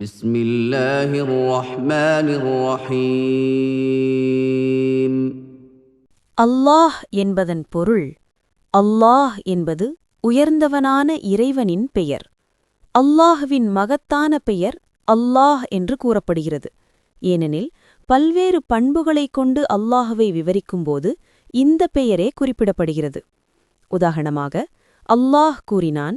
بسم الله الرحمن الرحيم அல்லாஹ் என்பதன் பொருள் அல்லாஹ் என்பது உயர்ந்தவனான இறைவனின் பெயர் அல்லாஹ்வின் மகத்தான பெயர் அல்லாஹ் என்று கூறப்படுகிறது ஏனெனில் பல்வேறு பண்புகளைக் கொண்டு அல்லாஹுவை விவரிக்கும்போது இந்த பெயரே குறிப்பிடப்படுகிறது உதாரணமாக அல்லாஹ் கூறினான்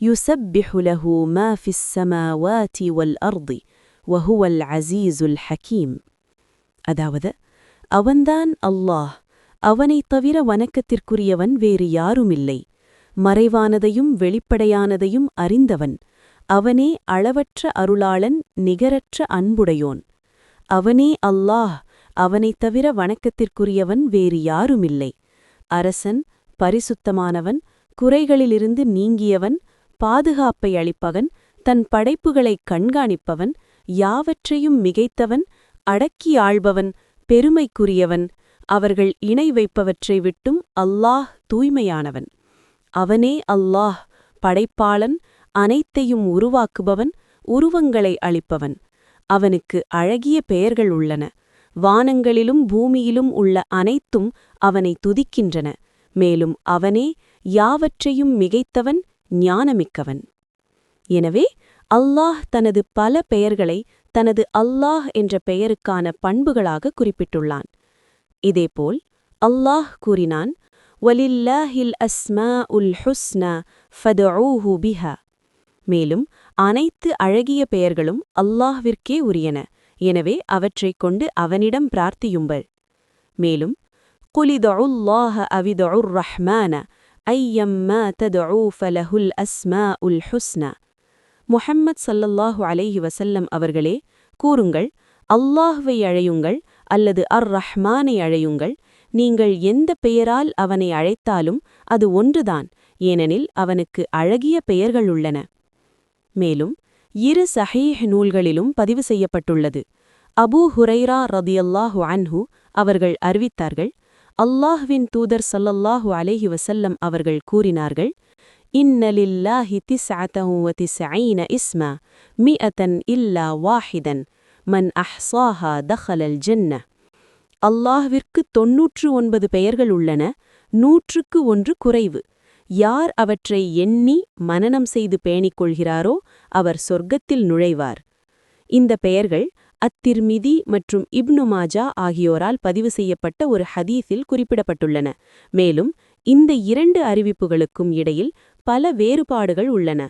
يسبح له ما في السماوات والأرض وهو العزيز الحكيم அதாவது அவன்தான் அல்லாஹ் அவனைத் தவிர வணக்கத்திற்குரியவன் வேறு யாருமில்லை மறைவானதையும் வெளிப்படையானதையும் அறிந்தவன் அவனே அளவற்ற அருளாளன் நிகரற்ற அன்புடையோன் அவனே அல்லாஹ் அவனைத் தவிர வணக்கத்திற்குரியவன் வேறு யாருமில்லை அரசன் பரிசுத்தமானவன் குறைகளிலிருந்து நீங்கியவன் பாதுகாப்பை அளிப்பவன் தன் படைப்புகளைக் கண்காணிப்பவன் யாவற்றையும் மிகைத்தவன் அடக்கி ஆள்பவன் பெருமைக்குரியவன். அவர்கள் இணை வைப்பவற்றை விட்டும் அல்லாஹ் தூய்மையானவன். அவனே அல்லாஹ் படைப்பாளன் அனைத்தையும் உருவாக்குபவன் உருவங்களை அளிப்பவன். அவனுக்கு அழகிய பெயர்கள் உள்ளன. வானங்களிலும் பூமியிலும் உள்ள அனைத்தும் அவனை துதிக்கின்றன. மேலும் அவனே யாவற்றையும் மிகைத்தவன் ஞானமிக்கவன். எனவே அல்லாஹ் தனது பல பெயர்களை தனது அல்லாஹ் என்ற பெயருக்கான பண்புகளாக குறிப்பிட்டுள்ளான். இதேபோல் அல்லாஹ் கூறினான் வலில்லாஹில் அஸ்மா உல் ஹுஸ்னா ஃபதஊஹு பிஹா. மேலும் அனைத்து அழகிய பெயர்களும் அல்லாஹ்விற்கே உரியன. எனவே அவற்றைக் கொண்டு அவனிடம் பிரார்த்தியுங்கள். மேலும் குலிதஉல்லாஹ அவிதொர் ரஹ்மான ஐயம்மா ததஊ ஃபலஹுல் அஸ்மா உல் ஹுஸ்னா முஹம்மத் சல்லல்லாஹு அலைஹி வசல்லம் அவர்களே கூறுங்கள் அல்லாஹ்வை அழையுங்கள் அல்லது அர் ரஹ்மானை அழையுங்கள். நீங்கள் எந்த பெயரால் அவனை அழைத்தாலும் அது ஒன்றுதான். ஏனெனில் அவனுக்கு அழகிய பெயர்கள் உள்ளன. மேலும் இரு சஹீஹ் நூல்களிலும் பதிவு செய்யப்பட்டுள்ளது. அபூ ஹுரைரா ரதியல்லாஹு அன்ஹு அவர்கள் அறிவித்தார்கள் அல்லாஹ்வின் தூதர் சல்லல்லாஹு அலேஹி வசல்லம் அவர்கள் கூறினார்கள் இன்னலில்லாஹி திசாத்தூவதிசாயின இஸ்மா மி அதன் இல்லா வாஹிதன் மன் அஹ்சாஹா தஹலல் ஜென்ன அல்லாஹ்விற்கு தொன்னூற்று ஒன்பது பெயர்கள் உள்ளன நூற்றுக்கு ஒன்று குறைவு. யார் அவற்றை எண்ணி மனனம் செய்து பேணிக் கொள்கிறாரோ அவர் சொர்க்கத்தில் நுழைவார். இந்த பெயர்கள் அத்திர்மிதி மற்றும் இப்னு மாஜா ஆகியோரால் பதிவு செய்யப்பட்ட ஒரு ஹதீஸில் குறிப்பிடப்பட்டுள்ளன. மேலும் இந்த இரண்டு அறிவிப்புகளுக்கும் இடையில் பல வேறுபாடுகள் உள்ளன.